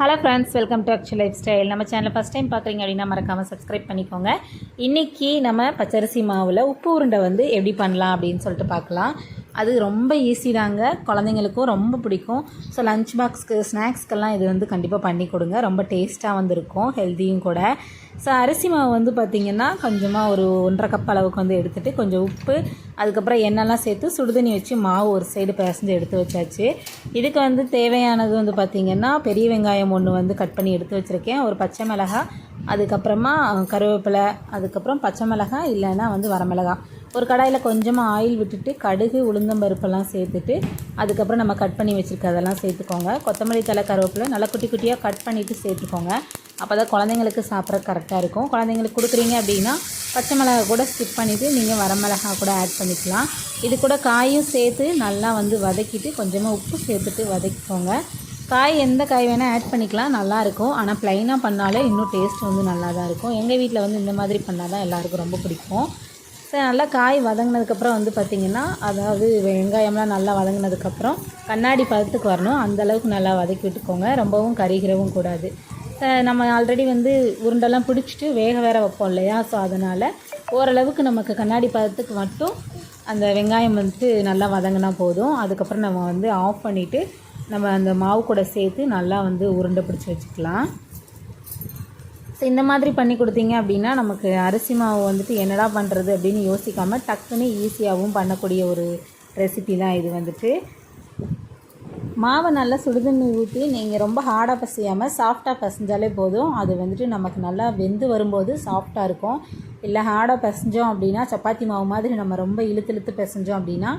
Hello friends welcome to Akshu life style நம்ம சேனலில் first time பார்க்குறீங்க அப்படின்னா மறக்காமல் சப்ஸ்கிரைப் பண்ணிக்கோங்க. இன்றைக்கி நம்ம பச்சரிசி மாவில் உப்பு உருண்டை வந்து எப்படி பண்ணலாம் அப்படின்னு சொல்லிட்டு பார்க்கலாம். அது ரொம்ப ஈஸி தாங்க. குழந்தைங்களுக்கும் ரொம்ப பிடிக்கும். ஸோ லஞ்ச் பாக்ஸ்க்கு ஸ்நாக்ஸ்க்கெல்லாம் இது வந்து கண்டிப்பாக பண்ணி கொடுங்க. ரொம்ப டேஸ்ட்டாக வந்துருக்கும் ஹெல்த்தியும் கூட. ஸோ அரிசி மாவு வந்து பார்த்திங்கன்னா கொஞ்சமாக ஒரு ஒன்றரை கப் அளவுக்கு வந்து எடுத்துகிட்டு கொஞ்சம் உப்பு அதுக்கப்புறம் எண்ணெய்லாம் சேர்த்து சுடுதண்ணி வச்சு மாவு ஒரு சைடு பிசைஞ்சு எடுத்து வச்சாச்சு. இதுக்கு வந்து தேவையானது வந்து பார்த்திங்கன்னா பெரிய வெங்காயம் ஒன்று வந்து கட் பண்ணி எடுத்து வச்சுருக்கேன். ஒரு பச்சை மிளகா அதுக்கப்புறமா கருவேப்பிலை அதுக்கப்புறம் பச்சை மிளகா இல்லைன்னா வந்து வரமிளகா ஒரு கடாயில் கொஞ்சமாக ஆயில் விட்டுட்டு கடுகு உளுந்தம்பருப்பெல்லாம் சேர்த்துட்டு அதுக்கப்புறம் நம்ம கட் பண்ணி வச்சுருக்கிறதெல்லாம் சேர்த்துக்கோங்க. கொத்தமல்லி தலை கருவேப்பிலை நல்லா குட்டி குட்டியாக கட் பண்ணிவிட்டு சேர்த்துக்கோங்க. அப்போ தான் குழந்தைங்களுக்கு சாப்பிட்ற கரெக்டாக இருக்கும். குழந்தைங்களுக்கு கொடுக்குறீங்க அப்படின்னா பச்சை மிளகா கூட ஸ்கிப் பண்ணிவிட்டு நீங்கள் வரமிளகா கூட ஆட் பண்ணிக்கலாம். இது கூட காயும் சேர்த்து நல்லா வந்து வதக்கிட்டு கொஞ்சமாக உப்பு சேர்த்துட்டு வதக்கிக்கோங்க. காய் எந்த காய் வேணால் ஆட் பண்ணிக்கலாம். நல்லாயிருக்கும் ஆனால் ப்ளைனாக பண்ணாலே இன்னும் டேஸ்ட் வந்து நல்லா தான் இருக்கும். எங்கள் வீட்டில் வந்து இந்த மாதிரி பண்ணால் தான் எல்லாேருக்கும் ரொம்ப பிடிக்கும். நல்லா காய் வதங்கினதுக்கப்புறம் வந்து பார்த்திங்கன்னா அதாவது வெங்காயம்லாம் நல்லா வதங்கினதுக்கப்புறம் கண்ணாடி பதத்துக்கு வரணும். அந்தளவுக்கு நல்லா வதக்கி விட்டுக்கோங்க. ரொம்பவும் கறிகிறவும் கூடாது. நம்ம ஆல்ரெடி வந்து உருண்டெல்லாம் பிடிச்சிட்டு வேக வேற வைப்போம் இல்லையா? ஸோ அதனால் ஓரளவுக்கு நமக்கு கண்ணாடி பதத்துக்கு மட்டும் அந்த வெங்காயம் வந்துட்டு நல்லா வதங்கினா போதும். அதுக்கப்புறம் நம்ம வந்து ஆஃப் பண்ணிவிட்டு நம்ம அந்த மாவு கூட சேர்த்து நல்லா வந்து உருண்டை பிடிச்சி வச்சுக்கலாம். ஸோ இந்த மாதிரி பண்ணி கொடுத்தீங்க அப்படின்னா நமக்கு அரிசி மாவு வந்துட்டு என்னடா பண்ணுறது அப்படின்னு யோசிக்காமல் டக்குன்னு ஈஸியாகவும் பண்ணக்கூடிய ஒரு ரெசிபி தான் இது வந்துட்டு. மாவை நல்லா சுடுதண்ணி ஊற்றி நீங்கள் ரொம்ப ஹார்டாக பசையாமல் சாஃப்டாக பசைஞ்சாலே போதும். அது வந்துட்டு நமக்கு நல்லா வெந்து வரும்போது சாஃப்டாக இருக்கும். இல்லை ஹார்டாக பசைஞ்சோம் அப்படின்னா சப்பாத்தி மாவு மாதிரி நம்ம ரொம்ப இழுத்து இழுத்து பசைஞ்சோம் அப்படின்னா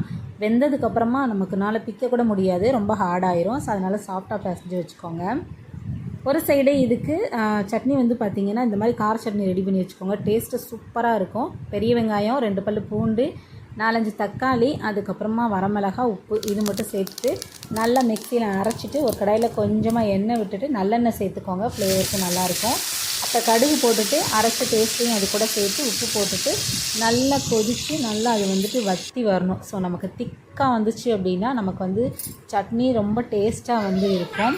வெந்ததுக்கப்புறமா நமக்குனால பிக்கக்கூட பிக்க கூட முடியாது. ரொம்ப ஹார்டாயிரும் ஸோ அதனால் சாஃப்டாக பசைஞ்சு வச்சுக்கோங்க. ஒரு சைடு இதுக்கு சட்னி வந்து பார்த்திங்கன்னா இந்த மாதிரி கார சட்னி ரெடி பண்ணி வச்சுக்கோங்க. டேஸ்ட்டு சூப்பராக இருக்கும். பெரிய வெங்காயம் ரெண்டு பல் பூண்டு நாலஞ்சு தக்காளி அதுக்கப்புறமா வரமிளகா உப்பு இது மட்டும் சேர்த்துட்டு நல்லா மிக்சியில் அரைச்சிட்டு ஒரு கடாயில் கொஞ்சமாக எண்ணெய் விட்டுட்டு நல்லெண்ணெய் சேர்த்துக்கோங்க. ஃப்ளேவருக்கு நல்லாயிருக்கும் அப்போ கடுகு போட்டுட்டு அரைச்ச டேஸ்ட்டையும் அது கூட சேர்த்து உப்பு போட்டுட்டு நல்லா கொதித்து நல்லா அது வந்துட்டு வத்தி வரணும். ஸோ நமக்கு திக்காக வந்துச்சு அப்படின்னா நமக்கு வந்து சட்னி ரொம்ப டேஸ்ட்டாக வந்து இருக்கும்.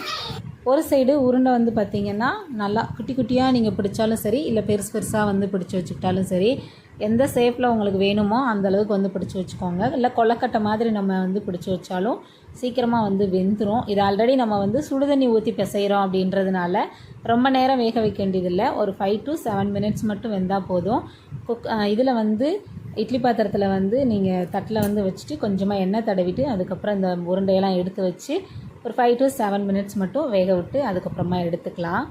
ஒரு சைடு உருண்டை வந்து பார்த்திங்கன்னா நல்லா குட்டி குட்டியாக நீங்கள் பிடிச்சாலும் சரி இல்லை பெருசு பெருசாக வந்து பிடிச்சி வச்சுக்கிட்டாலும் சரி எந்த ஷேப்பில் உங்களுக்கு வேணுமோ அந்தளவுக்கு வந்து பிடிச்சி வச்சுக்கோங்க. இல்லை கொலக்கட்டை மாதிரி நம்ம வந்து பிடிச்சி வச்சாலும் சீக்கிரமாக வந்து வெந்துடும் இது ஆல்ரெடி நம்ம வந்து சுடுதண்ணி ஊற்றி பிசைகிறோம் அப்படின்றதுனால ரொம்ப நேரம் வேக வைக்க வேண்டியதில்லை ஒரு ஃபைவ் டு செவன் மினிட்ஸ் மட்டும் வெந்தால் போதும். குக் இதில் வந்து இட்லி பாத்திரத்தில் வந்து நீங்கள் தட்டில் வந்து வச்சுட்டு கொஞ்சமாக எண்ணெய் தடவிட்டு அதுக்கப்புறம் இந்த உருண்டையெல்லாம் எடுத்து வச்சு ஒரு ஃபைவ் டு செவன் மினிட்ஸ் மட்டும் வேக விட்டு அதுக்கப்புறமா எடுத்துக்கலாம்.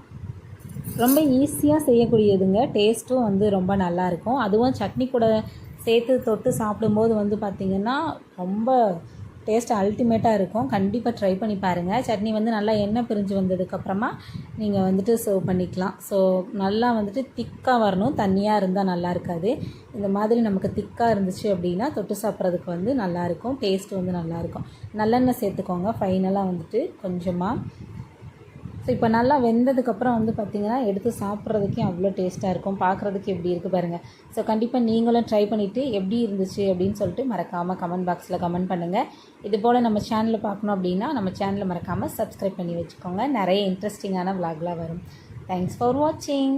ரொம்ப ஈஸியாக செய்யக்கூடியதுங்க. டேஸ்ட்டும் வந்து ரொம்ப நல்லாயிருக்கும் அதுவும் சட்னி கூட சேர்த்து தொட்டு சாப்பிடும்போது வந்து பார்த்திங்கன்னா ரொம்ப டேஸ்ட் அல்டிமேட்டாக இருக்கும். கண்டிப்பாக ட்ரை பண்ணி பாருங்கள் சட்னி வந்து நல்லா எண்ணெய் பிரிஞ்சு வந்ததுக்கப்புறமா நீங்கள் வந்துட்டு சர்வ் பண்ணிக்கலாம். ஸோ நல்லா வந்துட்டு திக்காக வரணும். தண்ணியாக இருந்தால் நல்லா இருக்காது. இந்த மாதிரி நமக்கு திக்காக இருந்துச்சு அப்படின்னா தொட்டு சாப்பிட்றதுக்கு வந்து நல்லாயிருக்கும் டேஸ்ட் வந்து நல்லாயிருக்கும் நல்லெண்ணெய் சேர்த்துக்கோங்க. ஃபைனலாக வந்துட்டு கொஞ்சமாக ஸோ இப்போ நல்லா வெந்ததுக்கப்புறம் வந்து பார்த்திங்கன்னா எடுத்து சாப்பிட்றதுக்கே அவ்வளோ டேஸ்ட்டாக இருக்கும். பார்க்குறதுக்கு எப்படி இருக்குது பாருங்கள் ஸோ கண்டிப்பாக நீங்களும் ட்ரை பண்ணிவிட்டு எப்படி இருந்துச்சு அப்படின்னு சொல்லிட்டு மறக்காமல் கமெண்ட் பாக்ஸில் கமெண்ட் பண்ணுங்கள் இது போல் நம்ம சேனலில் பார்க்கணும் அப்படின்னா நம்ம சேனலில் மறக்காமல் சப்ஸ்கிரைப் பண்ணி வச்சுக்கோங்க. நிறைய இன்ட்ரெஸ்டிங்கான விலாக்லாம் வரும். தேங்க்ஸ் ஃபார் வாட்சிங்